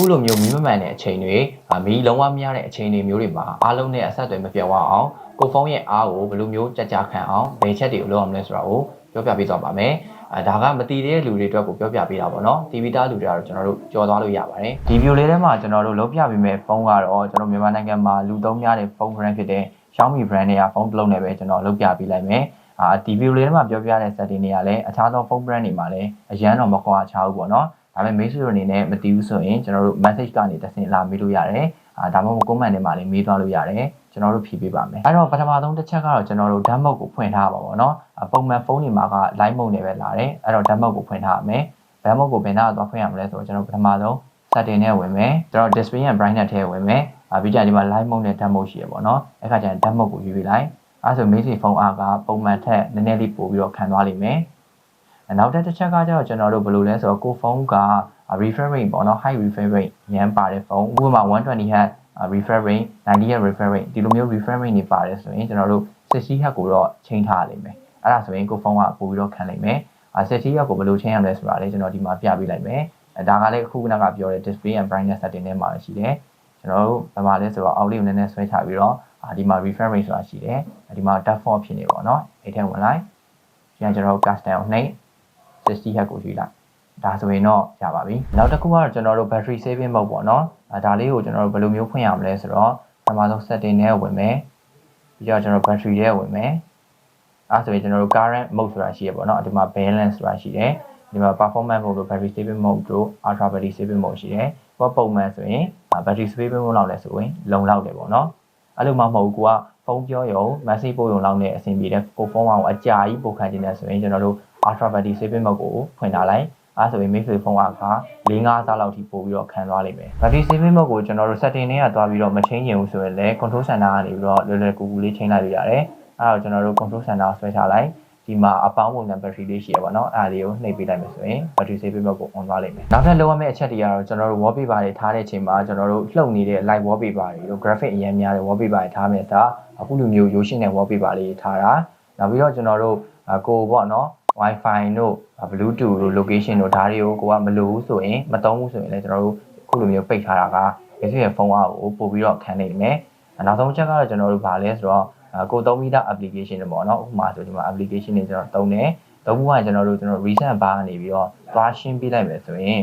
အခုလိုမျိုးမီးမမှန်တဲ့အချိန်တွေအာမီးလုံးဝမရတဲ့အချိန်တွေမျိုးတွေမှာအားလုံးနဲ့အဆက်အသွယ်မပြတ်ဝအောင်ကိုဖုန်းရဲ့အားကိုဘယ်လိုမျိုးကြကြခံအောင်ဘယ်ချက်တွေကိုလုပ်အောင်လဲဆိုတာကိုပြောပြပေးသွားပါမယ်အဲဒါကမတည်တဲ့လူတွေအတွက်ကိုပြောပြပေးတာပေါ့နော်တီဗီတာလူတွေကတော့ကျွန်တော်တို့ကြော်သွားလို့ရပါတယ်ဒီ view လေးထဲမှာကျွန်တော်တို့လုံးပြပေးမယ့်ဖုန်းကတော့ကျွန်တော်မြန်မာနိုင်ငံမှာလူသုံးများတဲ့ဖုန်း brand ဖြစ်တဲ့ Xiaomi brand တွေကဖုန်းတစ်လုံးနဲ့ပဲကျွန်တော်လုပ်ပြပေးလိုက်မယ်အာဒီ view လေးထဲမှာပြောပြတဲ့ setting တွေကလည်းအခြားသောဖုန်း brand တွေမှာလည်းအရန်တော့မကွာခြားဘူးပေါ့နော် ဒါပေမဲ့ message အနေနဲ့မတည်ဘူးဆိုရင်ကျွန်တော်တို့ message ကနေတစ်ဆင့်လာမေးလို့ရတယ်အာဒါမှမဟုတ် comment ထဲမှာလည်းမေးသွားလို့ရတယ်ကျွန်တော်တို့ဖြေပေးပါမယ်အဲ့တော့ပထမဆုံးတစ်ချက်ကတော့ကျွန်တော်တို့ demo ကိုဖွင့်ထားပါပါတော့အာပုံမှန်ဖုန်းတွေမှာက line mode နဲ့ပဲလာတယ်အဲ့တော့ demo ကိုဖွင့်ထားရမယ် demo ကိုဘယ်နာသွားဖွင့်ရမလဲဆိုတော့ကျွန်တော်ပထမဆုံး setting နဲ့ဝင်မယ်ကျွန်တော် display နဲ့ brightness ထဲဝင်မယ်အာပြီးကြရင်ဒီမှာ line mode နဲ့ demo ရှိရပေါ့နော်အဲ့ခါကျရင် demo ကိုယူပြလိုက်အဲဆို message ဖုန်းအားကပုံမှန်ထက်နည်းနည်းလေးပိုပြီးတော့ခံသွားလိမ့်မယ် နောက်တစ်ချက်ကကျတော့ကျွန်တော်တို့ဘယ်လိုလဲဆိုတော့ကိုဖုန်းက refresh rate ပေါ့နော် high refresh rate ညံပါတဲ့ဖုန်းဥပမာ120 Hz refresh rate 90 Hz refresh rate ဒီလိုမျိုး refresh rate တွေပါတယ်ဆိုရင်ကျွန်တော်တို့ 60 Hz ကိုတော့ချိန်ထားရလိမ့်မယ်အဲ့ဒါဆိုရင်ကိုဖုန်းကပို့ပြီးတော့ခံလိမ့်မယ်အာ60 Hz ကိုဘယ်လိုချိန်ရမလဲဆိုတာလည်းကျွန်တော်ဒီမှာပြပေးလိုက်မယ်အဲဒါကလည်းအခုကနကပြောတဲ့ display and brightness setting ထဲမှာရှိတယ်ကျွန်တော်တို့ဘာမှလဲဆိုတော့အောက်လေးကိုနည်းနည်းဆွဲချပြီးတော့အာဒီမှာ refresh rate ဆိုတာရှိတယ်ဒီမှာ default ဖြစ်နေပေါ့နော်အဲ့ထဲဝင်လိုက်ပြန်ကျွန်တော်တို့ custom ကိုနှိပ် 60 Hz ကိုယူလိုက်ဒါဆိုရင်တော့ရပါပြီနောက်တစ်ခုကတော့ကျွန်တော်တို့ battery saving mode ပေါ့နော်အဲဒါလေးကိုကျွန်တော်တို့ဘယ်လိုမျိုးဖွင့်ရမလဲဆိုတော့ပထမဆုံး setting ထဲဝင်မယ်ပြီးတော့ကျွန်တော် battery ထဲဝင်မယ်အဲဆိုရင်ကျွန်တော်တို့ current mode ဆိုတာရှိရပေါ့နော်ဒီမှာ balance ဆိုတာရှိတယ်ဒီမှာ performance mode တို့ battery saving mode တို့ ultra battery saving mode ရှိတယ်ဟောပုံမှန်ဆိုရင် battery saving mode လောက်လဲဆိုရင်လုံလောက်တယ်ပေါ့နော်အဲ့လိုမှမဟုတ်ဘူးကိုကဖုန်းပြောရုံ message ပို့ရုံလောက်နဲ့အဆင်ပြေတယ်ကိုဖုန်းအောင်အကြာကြီးပို့ခံခြင်းနဲ့ဆိုရင်ကျွန်တော်တို့ ultra battery saving mode ကိုဖွင့်ထားလိုက်အဲဆိုရင် mix ဖုန်းက၄ -5 စားလောက်ထိပို့ပြီးတော့ခံသွားလိမ့်မယ် battery saving mode ကိုကျွန်တော်တို့ setting တွေကသွားပြီးတော့မချင်းချင်ဘူးဆိုရင်လည်း control center ကနေပြီးတော့လွယ်လွယ်ကူကူလေးချိန်လိုက်လို့ရတယ်အဲတော့ကျွန်တော်တို့ control center ဆွဲချလိုက်ဒီမှာအပေါင်းပုံစံ battery လေးရှိရပါတော့အဲ့ဒါလေးကိုနှိပ်ပေးလိုက်မယ်ဆိုရင် battery saving mode ကို on သွားလိမ့်မယ်နောက်ထပ်လောက်ရမယ့်အချက်တွေကတော့ကျွန်တော်တို့ wallpaper တွေထားတဲ့အချိန်မှာကျွန်တော်တို့လှုပ်နေတဲ့ live wallpaper တွေတို့ graphic အရင်များတဲ့ wallpaper တွေထားမယ်ဒါအခုလိုမျိုးရိုးရှင်းတဲ့ wallpaper လေးထားတာနောက်ပြီးတော့ကျွန်တော်တို့ကိုပေါ့နော် wifi တို့ bluetooth တို့ location တို့ဒါတွေကိုကိုကမလိုဘူးဆိုရင်မသုံးဘူးဆိုရင်လည်းကျွန်တော်တို့ခုလိုမျိုးပိတ်ထားတာကဘယ်ဆိုရင်ဖုန်းအားကိုပို့ပြီးတော့ခံနေမယ်နောက်ဆုံးချက်ကတော့ကျွန်တော်တို့ဗာလဲဆိုတော့ကိုသုံးပြီးသား application တွေပေါ့နော်ဥပမာဆိုဒီမှာ application တွေကျွန်တော်သုံးတယ်သုံးမှုကကျွန်တော်တို့ကျွန်တော် recent bar ကနေပြီးတော့သွားရှင်းပြလိုက်မယ်ဆိုရင်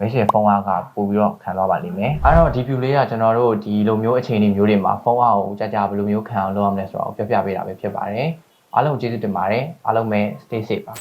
မရှိဖုန်းအားကပို့ပြီးတော့ခံသွားပါလိမ့်မယ်အဲ့တော့ဒီ view လေးကကျွန်တော်တို့ဒီလိုမျိုးအခြေအနေမျိုးတွေမှာဖုန်းအားကိုကြာကြာဘယ်လိုမျိုးခံအောင်လုပ်ရမလဲဆိုတော့ပြောပြပေးတာပဲဖြစ်ပါတယ် အားလုံးကျေးဇူးတင်ပါတယ်အားလုံးပဲ stay safe ပါ